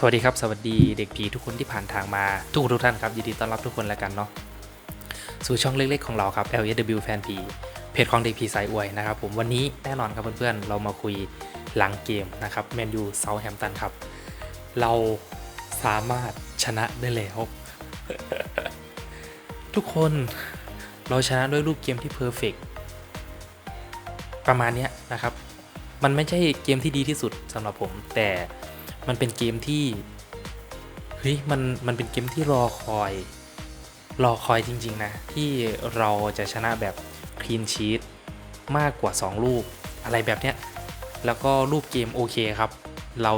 สวัสดีครับ สวัสดีเด็กผีทุกคนที่ผ่านทางมาทุกทุกท่านครับยินดีต้อนรับทุกคนแล้วกันเนาะสู่ช่องเล็กๆของเราครับ LSW Fan ผีเพจของเด็กผีสายอวยนะครับผมวันนี้แน่นอนครับเพื่อนๆ เรามาคุยหลังเกมนะครับแมนยูเซาแฮมตันครับ เราสามารถชนะได้แล้วทุกคนเราชนะด้วยรูปเกมที่เพอร์เฟกประมาณนี้นะครับ มันไม่ใช่เกมที่ดีที่สุดสำหรับผมแต่ มันเป็นเกมที่เฮ้ยมันมันเป็นเกมที่รอคอย รอคอยจริง ๆ นะ ที่เราจะชนะแบบคลีนชีตมากกว่า 2 ลูก อะไรแบบเนี้ย แล้วก็รูปเกมโอเคครับ เรา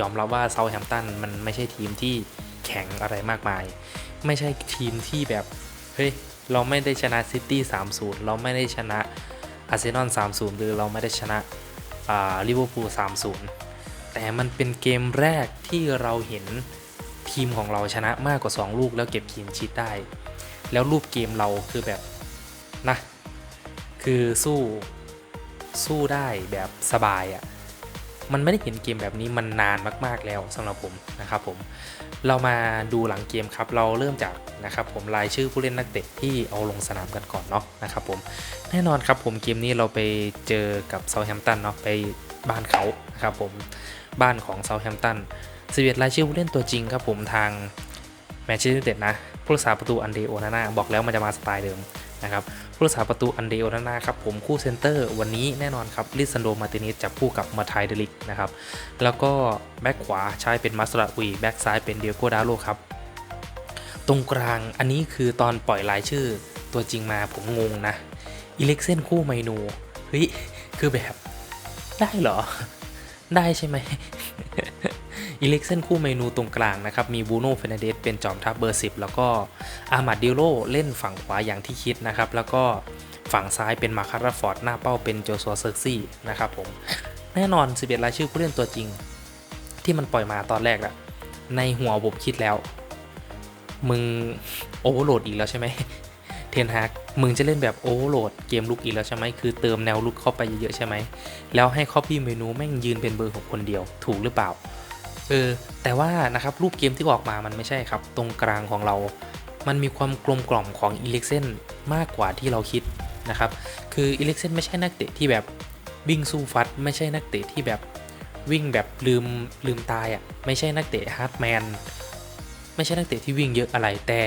ยอมรับว่าเซาแฮมป์ตันมันไม่ใช่ทีมที่แข็งอะไรมากมาย ไม่ใช่ทีมที่แบบ เฮ้ย เราไม่ได้ชนะซิตี้3-0 เราไม่ได้ชนะอาร์เซนอล3-0 หรือเราไม่ได้ชนะอ่าลิเวอร์พูล3-0 แต่มันเป็นเกมแรกที่เราเห็นทีมของเราชนะมากกว่า 2 ลูกแล้วเก็บคีนชีตได้ แล้วรูปเกมเราคือแบบนะคือสู้สู้ได้แบบสบายอะ่ะมันไม่ได้เห็นเกมแบบนี้มันนานมาก ๆ แล้วสำหรับผมนะครับผม เรามาดูหลังเกมครับ เราเริ่มจากนะครับผมรายชื่อผู้เล่นนักเตะที่เอาลงสนามกันก่อนเนาะนะครับผม แน่นอนครับผมเกมนี้เราไปเจอกับเซาแฮมป์ตันเนาะไปบ้านเขานะครับผม บ้านของเซาแฮมป์ตันสิเวตรายชื่อผู้เล่นตัวจริงครับผมทางแมนเชสเตอร์ยูไนเต็ดนะผู้รักษาประตูอันเดโอนาน่าบอกแล้วมันจะมาสไตล์เดิมนะครับผู้รักษาประตูอันเดโอนาน่าครับผมคู่เซนเตอร์วันนี้แน่นอนครับลิซันโดมาร์ตินิสจับคู่กับมาไทเดลิกนะครับแล้วก็แบ็กขวาใช้เป็นมัสลาอุยแบ็กซ้ายเป็นเดียโกดาโลครับตรงกลางอันนี้คือตอนปล่อยรายชื่อตัวจริงมาผมงงนะอิเล็กเซนคู่ไมนูเฮ้ยคือแบบได้เหรอ ได้ใช่ไหมอิเล็กเซนคู่เมนูตรงกลางนะครับ มีบูโน่เฟนเดสเป็นจอมทัพเบอร์ 10 แล้วก็อามาดดิโลเล่นฝั่งขวาอย่างที่คิดนะครับ แล้วก็ฝั่งซ้ายเป็นมาคาราฟอร์ด หน้าเป้าเป็นโจซัวเซอร์ซี่นะครับผม แน่นอน 11 รายชื่อผู้เล่นตัวจริง ที่มันปล่อยมาตอนแรกอะในหัวผมคิดแล้ว มึงโอเวอร์โหลดอีกแล้วใช่ไหม เทนฮากมึงจะเล่นแบบโอเวอร์โหลดเกมลุกอีกแล้วใช่ไหมคือเติมแนวลุกเข้าไปเยอะๆใช่ไหมแล้วให้คอ p ปี้เมนูแม่งยืนเป็นเบอร์ของคนเดียวถูกหรือเปล่าเออแต่ว่านะครับรูปเกมที่ออกมามันไม่ใช่ครับ ตรงกลางของเรา มันมีความกลมกล่อมของอิเล็กเซนมากกว่าที่เราคิดนะครับคืออิเล็กเซนไม่ใช่นักเตะที่แบบวิ่งสู้ฟัด ไม่ใช่นักเตะที่แบบวิ่งแบบลืมลืมตายอะ่ะไม่ใช่นักเตะฮาร์ดแมนไม่ใช่นักเตะที่วิ่งเยอะอะไรแต่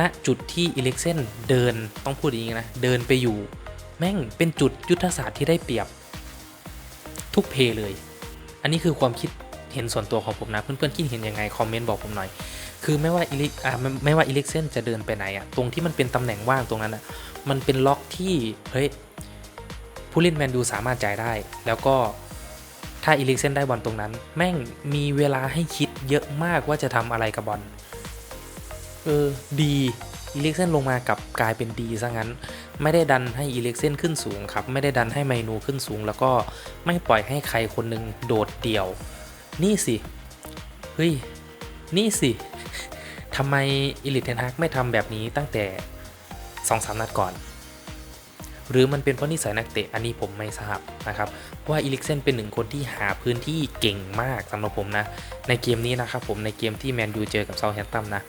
ณจุดที่อิเล็กเซนเดินต้องพูดอย่างนี้นะ เดินไปอยู่ แม่งเป็นจุดยุทธศาสตร์ที่ได้เปรียบ ทุกเพย์เลย อันนี้คือความคิดเห็นส่วนตัวของผมนะ เพื่อนๆคิดเห็นยังไง คอมเมนต์บอกผมหน่อย คือไม่ว่าอิเล็กอ่าไไม่ว่าอิเล็กเซนจะเดินไปไหนอะตรงที่มันเป็นตำแหน่งว่างตรงนั้นอะมันเป็นล็อกที่เฮ้ยผู้เล่นแมนดูสามารถจ่ายได้ แล้วก็ถ้าอิเล็กเซนได้บอลตรงนั้น แม่งมีเวลาให้คิดเยอะมากว่าจะทำอะไรกับบอล เออดีอิเล็กเซนลงมากับกลายเป็นดีซะงั้น ไม่ได้ดันให้อิเล็กเซนขึ้นสูงครับ ไม่ได้ดันให้ไมนูขึ้นสูง แล้วก็ไม่ปล่อยให้ใครคนหนึงโดดเดี่ยว นี่สิ เฮ้ย นี่สิทำไมอิลิทเทนฮักไม่ทำแบบนี้ตั้งแต่สองสามนัดก่อน หรือมันเป็นเพราะนิสัยนักเตะอันนี้ผมไม่ทราบนะครับว่าอิลิกเซนเป็นหนึ่งคนที่หาพื้นที่เก่งมากสำหรับผมนะ ในเกมนี้นะครับผมในเกมที่แมนยูเจอกับเซาแฮมป์ตันนะ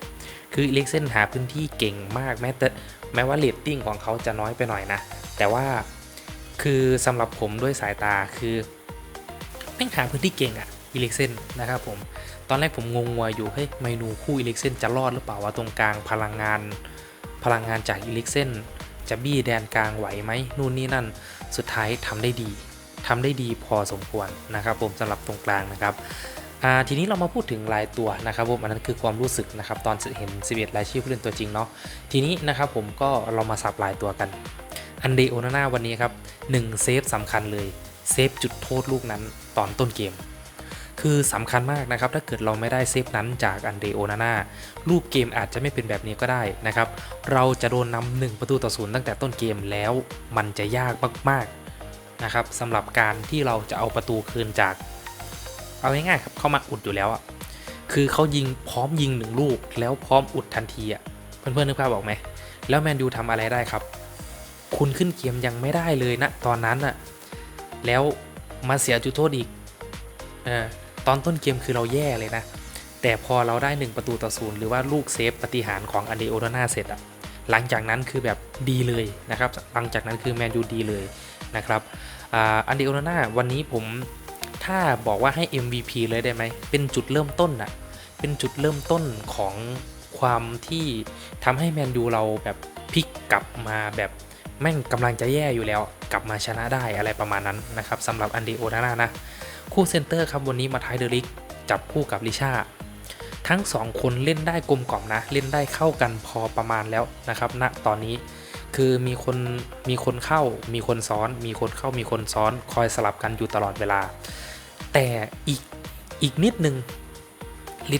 คืออิลิกเซนหาพื้นที่เก่งมากแม้แต่แม้ว่าเรตติ้งของเขาจะน้อยไปหน่อยนะ แต่ว่าคือสำหรับผมด้วยสายตาคือแม่งหาพื้นที่เก่งอะอิเล็กเซนนะครับผม ตอนแรกผมงงงวอยู่เฮ้ยเมนูคู่อิเล็กเซนจะรอดหรือเปล่าว่าตรงกลางพลังงาน พลังงานจากอิเล็กเซนจะบี้แดนกลางไหวไหมนู่นนี่นั่นสุดท้ายทำได้ดีทำได้ดีพอสมควรนะครับผมสำหรับตรงกลางนะครับ ทีนี้เรามาพูดถึงรายตัวนะครับผมอันนั้นคือความรู้สึกนะครับตอนเห็น 11 รายชื่อผู้เล่นตัวจริงเนาะทีนี้นะครับผมก็เรามาสับรายตัวกัน อันเดโอนาน่าวันนี้ครับ1เซฟสำคัญเลยเซฟจุดโทษลูกนั้นตอนต้นเกม คือสำคัญมากนะครับถ้าเกิดเราไม่ได้เซฟนั้นจากอันเดโอนาน่ารูปเกมอาจจะไม่เป็นแบบนี้ก็ได้นะครับเราจะโดนนำหนึ่งประตูต่อศูนย์ตั้งแต่ต้นเกมแล้วมันจะยากมากๆนะครับสำหรับการที่เราจะเอาประตูคืนจาก เอาง่ายๆครับเข้ามาอุดอยู่แล้วอะคือเขายิงพร้อมยิงหนึ่งลูก แล้วพร้อมอุดทันทีอะเพื่อนๆนึกภาพออกไหมแล้วแมนยูทำอะไรได้ครับ คุณขึ้นเกมยังไม่ได้เลยนะตอนนั้นอะแล้วมาเสียจุดโทษอีกเออตอนต้นเกมคือเราแย่เลยนะ แต่พอเราได้ 1 ประตูต่อศูนย์หรือว่าลูกเซฟปฏิหารของอันเดโอนาน่าเสร็จอะหลังจากนั้นคือแบบดีเลยนะครับ หลังจากนั้นคือแมนยูดีเลยนะครับอันเดโอนาน่าวันนี้ผม ถ้าบอกว่าให้ MVP เลยได้ไหม เป็นจุดเริ่มต้นอะเป็นจุดเริ่มต้นของความที่ทำให้แมนยูเราแบบพลิกกลับมาแบบแม่งกำลังจะแย่อยู่แล้ว กลับมาชนะได้อะไรประมาณนั้นนะครับสำหรับอันเดโอนาน่านะ คู่เซนเตอร์ครับวันนี้มาไทยเดลิกจับคู่กับลิชาทั้ง 2 คนเล่นได้กลมกล่อมนะ เล่นได้เข้ากันพอประมาณแล้วนะครับณนะตอนนี้คือมีคนมีคนเข้ามีคนซ้อน มีคนเข้ามีคนซ้อน คอยสลับกันอยู่ตลอดเวลา แต่อีกอีกนิดนึงลิ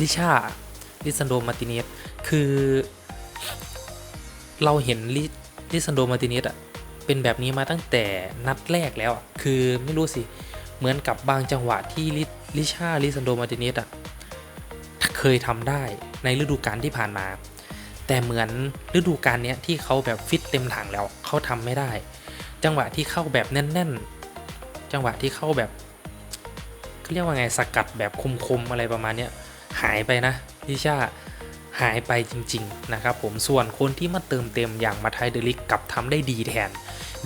ลิชาลิซันโดมาติเนสคือเราเห็นลิลิซันโดมาติเนสอะเป็นแบบนี้มาตั้งแต่นัดแรกแล้ว คือไม่รู้สิ เหมือนกับบางจังหวะที่ลิลิชาลิซันโดมาติเนสอะเคยทำได้ในฤดูกาลที่ผ่านมา แต่เหมือนฤดูกาลนี้ที่เขาแบบฟิตเต็มถังแล้วเขาทำไม่ได้ จังหวะที่เข้าแบบแน่น ๆ จังหวะที่เข้าแบบ เขาเรียกว่าไงสกัดแบบคมๆอะไรประมาณนี้หายไปนะลิชาหายไปจริง ๆ นะครับผมส่วนคนที่มาเติมเต็มอย่างมาไทยเดลิกกลับทำได้ดีแทน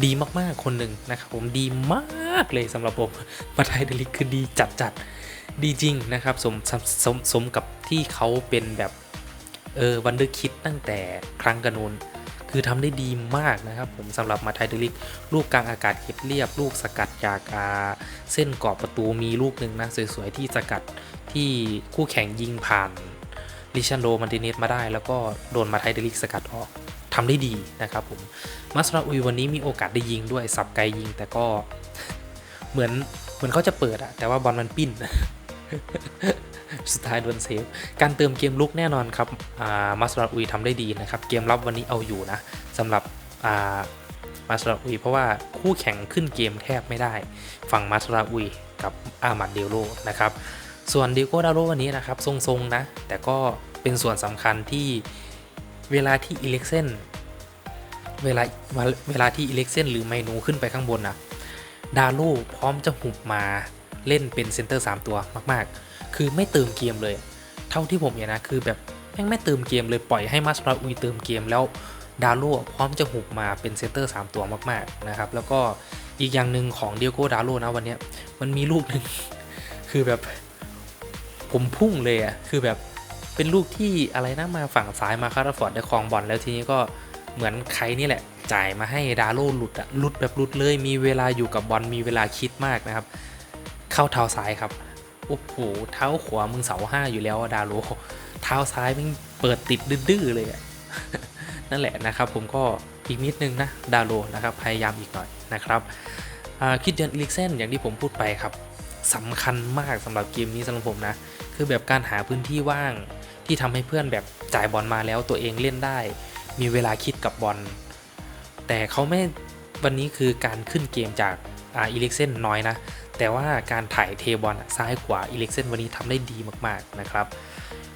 ดีมากๆคนหนึ่งนะครับผมดีมากเลยสำหรับผมมาไทยเดลิกคือดีจัดๆดีจริงนะครับสมสมสมกับที่เขาเป็นแบบเออวันเดอร์คิดตั้งแต่ครั้งกันนูน คือทำได้ดีมากนะครับผมสำหรับมาไทยเดลิกลูกกลางอากาศเก็บเรียบ ลูกสกัดจากาเส้นกรอบประตูมีลูกหนึ่งนะสวยๆที่สกัดที่คู่แข่งยิงผ่านลิชันโดมันติเนสมาได้ แล้วก็โดนมาไทยเดลิกสกัดออกทำได้ดีนะครับผมมัสราอุยวันนี้มีโอกาสได้ยิงด้วยสับไกยิงแต่ก็เหมือนเหมือนเขาจะเปิดอะแต่ว่าบอลมันปิ้น สุดท้ายโดนเซฟ การเติมเกมลุกแน่นอนครับมัสราอุยทำได้ดีนะครับ เกมรับวันนี้เอาอยู่นะสำหรับมัสราอุย เพราะว่าคู่แข่งขึ้นเกมแทบไม่ได้ ฝั่งมัสราอุยกับอามัดเดโลนะครับ ส่วนดิโก้ดาโรวันนี้นะครับ ทรงๆนะ แต่ก็เป็นส่วนสำคัญที่เวลาที่อิเล็กเซนเวลาเวลาที่อิเล็กเซนหรือไมโนขึ้นไปข้างบนนะดาโลพร้อมจะหุบมา เล่นเป็นเซนเตอร์ 3 ตัวมากๆ คือไม่เติมเกมเลย เท่าที่ผมเห็นนะคือแบบแม่งไม่เติมเกมเลยปล่อยให้มัสราอุยเติมเกมแล้วดาโลพร้อมจะหุบมาเป็นเซนเตอร์ 3 ตัวมากๆนะครับแล้วก็อีกอย่างหนึ่งของเดียโก้ดาโลนะวันนี้มันมีลูกหนึ่งคือแบบผมพุ่งเลยอะ่ะคือแบบเป็นลูกที่อะไรนะมาฝั่งซ้ายมาคาร์ฟอร์ดได้คลองบอลแล้วทีนี้ก็เหมือนใครนี่แหละจ่ายมาให้ดาโลหลุดอะหลุดแบบหลุดเลย มีเวลาอยู่กับบอลมีเวลาคิดมากนะครับ เข้าเท้าซ้ายครับโอ้โหเท้าขวามึงเสาห้าอยู่แล้วดาโลเท้าซ้ายมึงเปิดติดดื้อเลยอะนั่นแหละนะครับ ผมก็อีกนิดนึงนะดาโลนะครับพยายามอีกหน่อยนะครับคิดเดนอิลิกเซนอย่างที่ผมพูดไปครับสำคัญมากสำหรับเกมนี้สำหรับผมนะ คือแบบการหาพื้นที่ว่างที่ทำให้เพื่อนแบบจ่ายบอลมาแล้วตัวเองเล่นได้ มีเวลาคิดกับบอล แต่เขาไม่วันนี้คือการขึ้นเกมจากอิเล็กเซนน้อยนะ แต่ว่าการถ่ายเทบอลซ้ายขวาอิเล็กเซนวันนี้ทำได้ดีมากๆนะครับ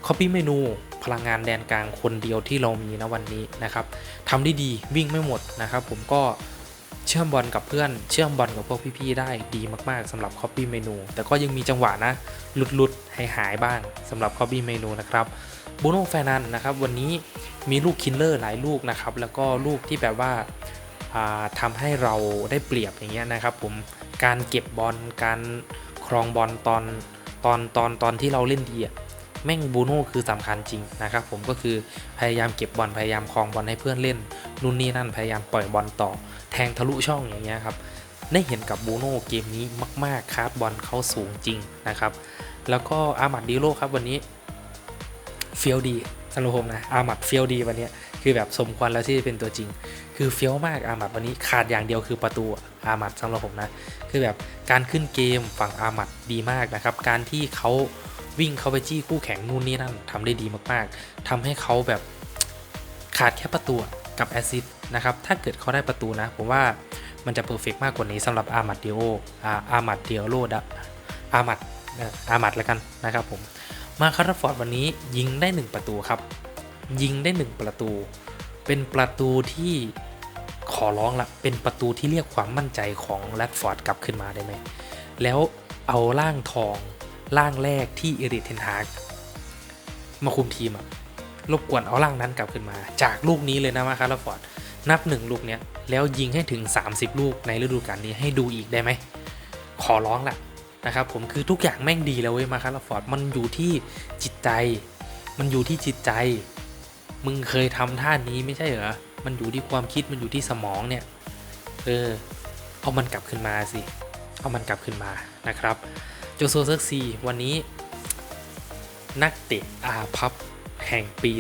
คอปปี้เมนูพลังงานแดนกลางคนเดียวที่เรามีนะวันนี้นะครับทำได้ดีวิ่งไม่หมดนะครับผมก็เชื่อมบอลกับเพื่อนเชื่อมบอลกับพวกพี่ๆได้ดีมากๆสำหรับ Copy เมนูแต่ก็ยังมีจังหวะนะหลุดๆหหายบ้างสำหรับ Copy เมนูนะครับบูโน่แฟนันนะครับวันนี้มีลูกคินเลอร์หลายลูกนะครับแล้วก็ลูกที่แบบว่าทำให้เราได้เปรียบอย่างเงี้ยนะครับผม การเก็บบอลการครองบอลตอนตอนตอนตอนที่เราเล่นดีอะแม่งบูโน่คือสำคัญจริงนะครับผมก็คือพยายามเก็บบอลพยายามครองบอลให้เพื่อนเล่นนู่นนี่นั่นพยายามปล่อยบอลต่อ แทงทะลุช่องอย่างเงี้ยครับได้เห็นกับบูโน่เกมนี้มาก ๆคร์ดบอลเขาสูงจริงนะครับ แล้วก็อามัดดีโลครับวันนี้เฟียวดีสำหรับผมนะอามัดเฟียวดีวันนี้คือแบบสมควรแล้วที่จะเป็นตัวจริง คือเฟี้ยวมากอามัดวันนี้ขาดอย่างเดียวคือประตู อามัดสำหรับผมนะ คือแบบการขึ้นเกมฝั่งอามัดดีมากนะครับ การที่เขาวิ่งเข้าไปจี้คู่แข่งนู่นนี่นั่นทำได้ดีมากๆทำให้เขาแบบขาดแค่ประตูกับแอซิดนะครับ ถ้าเกิดเขาได้ประตูนะ ผมว่ามันจะเพอร์เฟกมากกว่านี้สำหรับอามัดเดียโออามัดเดียโรดอามัดอามัดแล้วกันนะครับผม มาคาร์ฟอร์ดวันนี้ยิงได้ 1 ประตูครับ ยิงได้ 1 ประตู เป็นประตูที่ ขอร้องละเป็นประตูที่เรียกความมั่นใจของแรดฟอร์ดกลับขึ้นมาได้ไหม แล้วเอาล่างทองร่างแรกที่เอริเทนฮากมาคุมทีมอะรบกวนเอาร่างนั้นกลับขึ้นมา จากลูกนี้เลยนะมาคาร์ลฟอร์ดนับหนึ่งลูกเนี้ยแล้วยิงให้ถึง 30 ลูกในฤดูกาลนี้ให้ดูอีกได้ไหม ขอร้องละนะครับผมคือทุกอย่างแม่งดีแล้วเว้ยมาคาร์ลฟอร์ดมันอยู่ที่จิตใจ มันอยู่ที่จิตใจ มึงเคยทำท่านี้ไม่ใช่เหรอ มันอยู่ที่ความคิดมันอยู่ที่สมองเนี่ยเออเอามันกลับขึ้นมาสิเอามันกลับขึ้นมานะครับโจโซเซอร์ซีวันนี้ นักเตะอาพับแห่งปี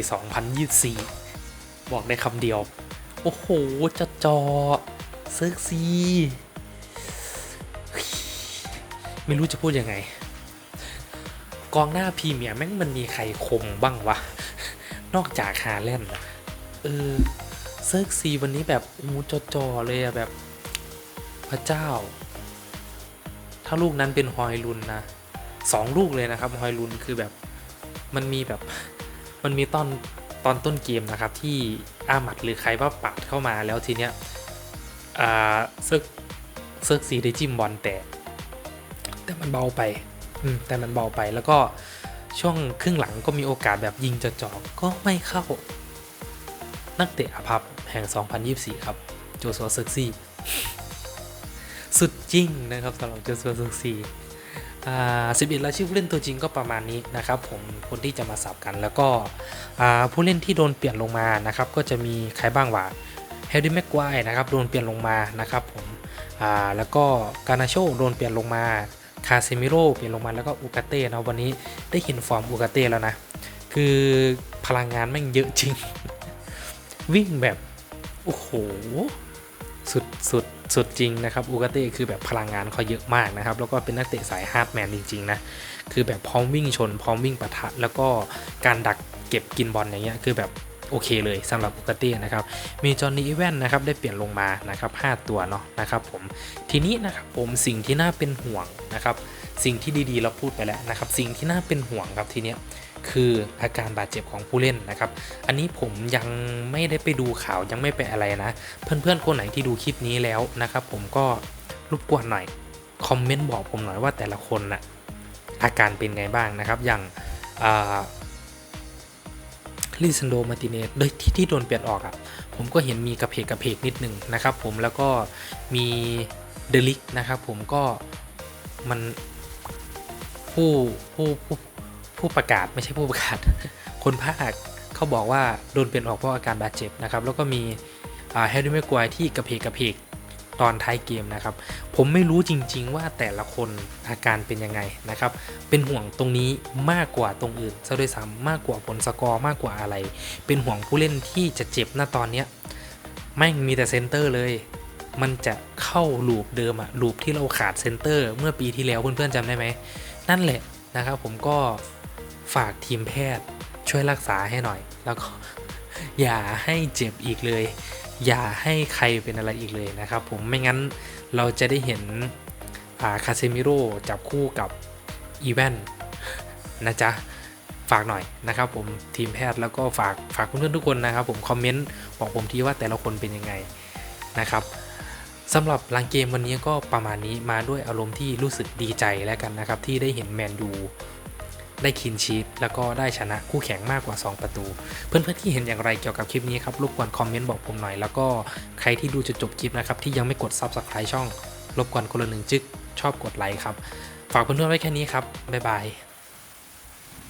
2024 บอกได้คำเดียว โอ้โหจะจอเซิร์ซีไม่รู้จะพูดยังไง กองหน้าพรีเมียร์แม่งมันมีใครคมบ้างวะ นอกจากฮาแลนด์เออ ซิร์กซีวันนี้แบบมูจอจอๆเลยอะแบบพระเจ้า ถ้าลูกนั้นเป็นฮอยลุนนะสองลูกเลยนะครับฮอยลุนคือแบบมันมีแบบมันมีตอนตอนต้นเกมนะครับที่อาหมัดหรือใครว่าปาดเข้ามาแล้วทีเนี้ยเซิร์กเซิร์กซีได้จิ้มบอลแต่แต่มันเบาไปอืมแต่มันเบาไปแล้วก็ช่วงครึ่งหลังก็มีโอกาสแบบยิงจะจอกก็ไม่เข้า นักเตะอาภัพ แห่ง 2024 ครับ โจซัวเซิร์กซี่ สุดจริงนะครับสำหรับโจซัวเซิร์กซี่อ่า11รายชื่อผู้เล่นตัวจริงก็ประมาณนี้นะครับผมคนที่จะมาสับกันแล้วก็อ่าผู้เล่นที่โดนเปลี่ยนลงมานะครับก็จะมีใครบ้างวะเฮลดิแม็กไกวนะครับโดนเปลี่ยนลงมานะครับผมอ่าแล้วก็กานาโชโดนเปลี่ยนลงมาคาเซมิโร่เปลี่ยนลงมาแล้วก็อูกาเต้นะวันนี้ได้เห็นฟอร์มอูกาเต้แล้วนะ คือพลังงานแม่งเยอะจริง วิ่งแบบ โอ้โห สุดสุดสุดจริงนะครับอูกาเต้คือแบบพลังงานเขาเยอะมากนะครับ แล้วก็เป็นนักเตะสายฮาร์ดแมนจริงๆนะ คือแบบพร้อมวิ่งชน พร้อมวิ่งปะทะ แล้วก็การดักเก็บกินบอลอย่างเงี้ยคือแบบโอเคเลยสำหรับอูกาเต้นะครับ มีจอห์นนี่อีแวนนะครับได้เปลี่ยนลงมานะครับ5ตัวเนาะนะครับผม ทีนี้นะครับผมสิ่งที่น่าเป็นห่วงนะครับ สิ่งที่ดีๆเราพูดไปแล้วนะครับ สิ่งที่น่าเป็นห่วงครับทีเนี้ย คืออาการบาดเจ็บของผู้เล่นนะครับ อันนี้ผมยังไม่ได้ไปดูข่าวยังไม่ไปอะไรนะ เพื่อนๆคนไหนที่ดูคลิปนี้แล้วนะครับผมก็รบกวนหน่อยคอมเมนต์บอกผมหน่อยว่าแต่ละคนน่ะอาการเป็นไงบ้างนะครับ อย่างลิซันโดมาติเนสโดยที่ที่โดนเปลี่ยนออกอะ่ะผมก็เห็นมีกระเพกกระเพกนิดหนึ่งนะครับผมแล้วก็มีเดลิกนะครับผมก็มันผู้ผู้ผู้ ผู้ประกาศไม่ใช่ผู้ประกาศ คนภาคเขาบอกว่าโดนเปลี่ยนออกเพราะอาการบาดเจ็บนะครับแล้วก็มีแฮร์รี่แม็กควายที่กระเพกกระเพกตอนท้ายเกมนะครับ ผมไม่รู้จริง ๆ ว่าแต่ละคนอาการเป็นยังไงนะครับ เป็นห่วงตรงนี้มากกว่าตรงอื่นซะด้วยซ้ำมากกว่าผลสกอร์มากกว่าอะไร เป็นห่วงผู้เล่นที่จะเจ็บณตอนเนี้ยแม่มีแต่เซนเตอร์เลย มันจะเข้าลูปเดิมอะลูปที่เราขาดเซนเตอร์เมื่อปีที่แล้วเพื่อนๆจำได้ไหมนั่นแหละนะครับ ผมก็ ฝากทีมแพทย์ช่วยรักษาให้หน่อย แล้วก็อย่าให้เจ็บอีกเลย อย่าให้ใครเป็นอะไรอีกเลยนะครับผมไม่งั้นเราจะได้เห็นคาเซมิโร่จับคู่กับอีแวนนะจ๊ะฝากหน่อยนะครับผมทีมแพทย์แล้วก็ฝากฝากเพื่อนๆทุกคนนะครับผมคอมเมนต์บอกผมทีว่าแต่ละคนเป็นยังไงนะครับสำหรับลังเกมวันนี้ก็ประมาณนี้มาด้วยอารมณ์ที่รู้สึกดีใจแล้วกันนะครับ ที่ได้เห็นแมนยู ได้คินชีพแล้วก็ได้ชนะคู่แข่งมากกว่า 2 ประตู เพื่อนๆที่เห็นอย่างไรเกี่ยวกับคลิปนี้ครับรบกวนคอมเมนต์บอกผมหน่อย แล้วก็ใครที่ดูจนจบคลิปนะครับที่ยังไม่กด Subscribe ช่องรบกวนคนละหนึ่งจึกชอบกดไลค์ครับฝากเพื่อนๆไว้แค่นี้ครับบ๊ายบาย